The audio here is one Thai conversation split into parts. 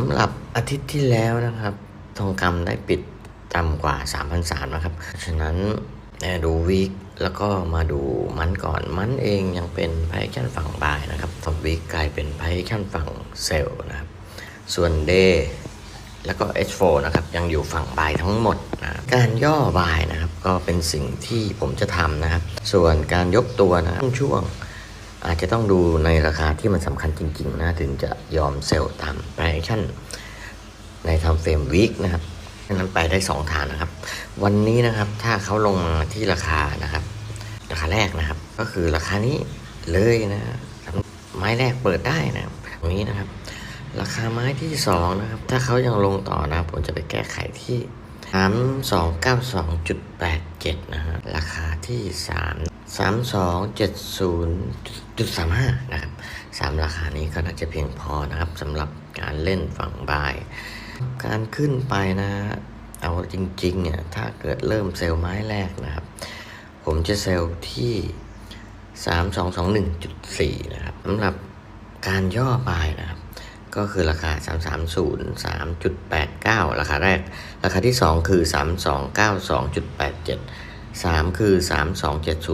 ำหรับอาทิตย์ที่แล้วนะครับ ทองคำได้ปิดต่ำกว่า 3,300นะครับ ฉะนั้นดูวีคแล้วก็มาดูมันก่อนมันเองยังเป็นไพ่ชั่นฝั่งบายนะครับตอนวีคกลายเป็นไพ่ชั่นฝั่งเซลล์นะครับ ส่วนเดแล้วก็ H4 นะครับยังอยู่ฝั่งบายทั้งหมดนะการย่อบายนะครับก็เป็นสิ่งที่ผมจะทำนะครับ ส่วนการยกตัวนะครับช่วง อาจจะต้องดูในราคาที่มันสำคัญจริงๆนะถึงจะยอมเซลล์ตามไพชั่นในทำเฟรมวีคนะครับดังนั้นไปได้ 2 ทางนะครับ วันนี้นะครับถ้าเขาลงมาที่ราคานะครับ ราคาแรกนะครับ ก็คือราคานี้เลยนะไม้แรกเปิดได้นะตรงนี้นะครับ ราคาไม้ที่2นะครับถ้าเขายังลงต่อนะผมจะไปแก้ไขที่ 3292.87นะฮะราคาที่3 3270.35นะครับสามราคานี้ก็น่าจะเพียงพอนะครับสำหรับการเล่นฝั่งบาย การขึ้นไปนะเอาจริงๆเนี่ยถ้าเกิดเริ่มเซลล์ไม้แรกนะครับ ผมจะเซลล์ที่ 3221.4 นะครับสำหรับการย่อบายนะครับ ก็คือราคา 3303.89 ราคาแรก ราคาที่ 2 คือ 3292.87 3 คือ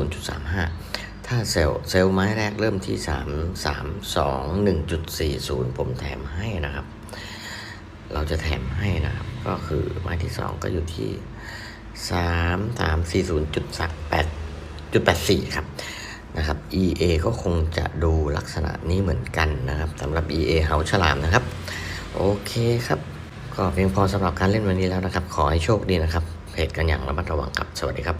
3270.35 ถ้าเซลล์เซลล์ไม้แรกเริ่มที่ 3321.40 ผมแถมให้นะครับ เราจะแถมให้นะครับ ก็คือไม้ที่ 2 ก็อยู่ที่ 3 3 4 0 8 8 4 ครับ EA ก็คงจะดูลักษณะนี้เหมือนกันนะครับสำหรับ EA เฮาฉลามนะครับ โอเคครับ ก็เพียงพอสำหรับการเล่นวันนี้แล้วนะครับ ขอให้โชคดีนะครับเพจกันอย่างระมัดระวังครับ สวัสดีครับ